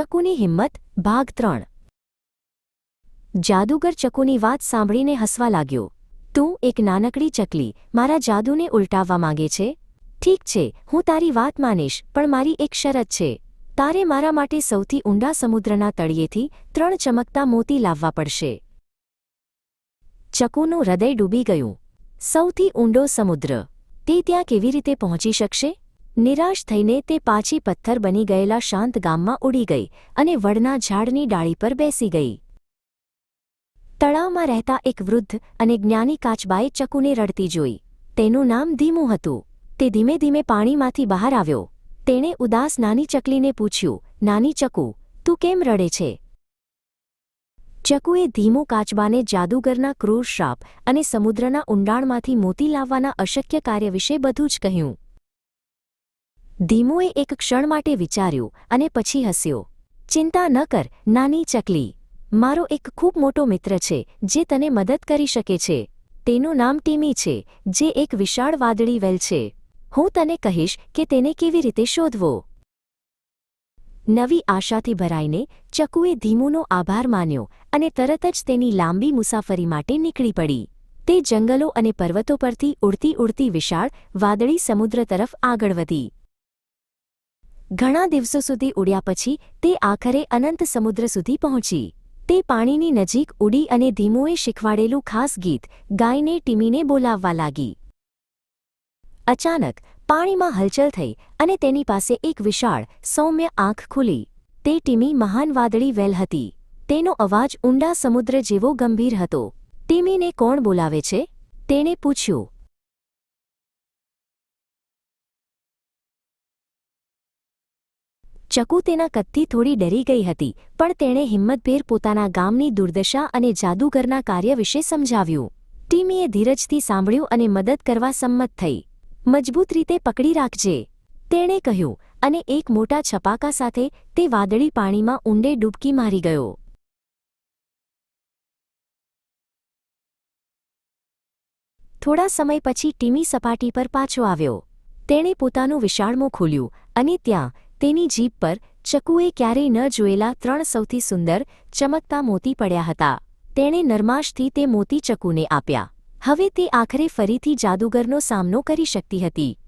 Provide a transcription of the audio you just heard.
ચકુની હિંમત, ભાગ ત્રણ. જાદુગર ચકુની વાત સાંભળીને હસવા લાગ્યો. તું એક નાનકડી ચકલી, મારા જાદુને ઉલટાવવા માંગે છે? ઠીક છે, હું તારી વાત માનીશ, પણ મારી એક શરત છે. તારે મારા માટે સૌથી ઊંડા સમુદ્રના તળિયેથી ત્રણ ચમકતા મોતી લાવવા પડશે. ચકુનું હૃદય ડૂબી ગયું. સૌથી ઊંડો સમુદ્ર, તે ત્યાં કેવી રીતે પહોંચી શકશે? નિરાશ થઈને તે પાછી પથ્થર બની ગયેલા શાંત ગામમાં ઉડી ગઈ અને વડના ઝાડની ડાળી પર બેસી ગઈ. તળાવમાં રહેતા એક વૃદ્ધ અને જ્ઞાની કાચબાએ ચકુને રડતી જોઈ. તેનું નામ ધીમું હતું. તે ધીમે ધીમે પાણીમાંથી બહાર આવ્યો. તેણે ઉદાસ નાની ચકલીને પૂછ્યું, નાની ચકુ, તું કેમ રડે છે? ચકુએ ધીમું કાચબાને જાદુગરના ક્રૂર શ્રાપ અને સમુદ્રના ઊંડાણમાંથી મોતી લાવવાના અશક્ય કાર્ય વિશે બધું જ કહ્યું. ધીમુએ એક ક્ષણ માટે વિચાર્યું અને પછી હસ્યો. ચિંતા ન કર, નાની ચકલી. મારો એક ખૂબ મોટો મિત્ર છે, જે તને મદદ કરી શકે છે. તેનું નામ ટીમી છે, જે એક વિશાળ વાદળી વેલ છે. હું તને કહીશ કે તેને કેવી રીતે શોધવો. નવી આશાથી ભરાઈને ચકુએ ધીમુનો આભાર માન્યો અને તરત જ તેની લાંબી મુસાફરી માટે નીકળી પડી. તે જંગલો અને પર્વતો પરથી ઉડતી ઉડતી વિશાળ વાદળી સમુદ્ર તરફ આગળ વધી. ઘણા દિવસો સુધી ઉડ્યા પછી તે આખરે અનંત સમુદ્ર સુધી પહોંચી. તે પાણીની નજીક ઉડી અને ધીમોએ શીખવાડેલું ખાસ ગીત ગાયને ટીમીને બોલાવવા લાગી. અચાનક પાણીમાં હલચલ થઈ અને તેની પાસે એક વિશાળ, સૌમ્ય આંખ ખુલી. તે ટીમી મહાન વાદળી વેલ હતી. તેનો અવાજ ઊંડા સમુદ્ર જેવો ગંભીર હતો. ટીમીને કોણ બોલાવે છે? તેણે પૂછ્યું. ચકુ તેના કદથી થોડી ડરી ગઈ હતી, પણ તેણે હિંમતભેર પોતાના ગામની દુર્દશા અને જાદુગરના કાર્ય વિશે સમજાવ્યું. ટીમીએ ધીરજથી સાંભળ્યું અને મદદ કરવા સંમત થઈ. મજબૂત રીતે પકડી રાખજે, તેણે કહ્યું, અને એક મોટા છપાકા સાથે તે વાદળી પાણીમાં ઊંડે ડૂબકી મારી ગયો. થોડા સમય પછી ટીમી સપાટી પર પાછો આવ્યો. તેણે પોતાનું વિશાળમું ખોલ્યું અને ત્યાં તેની જીભ પર ચકુએ ક્યારેય ન જોયેલા ત્રણ સૌથી સુંદર, ચમકતા મોતી પડ્યા હતા. તેણે નરમાશથી તે મોતી ચકુને આપ્યા. હવે તે આખરે ફરીથી જાદુગરનો સામનો કરી શકતી હતી.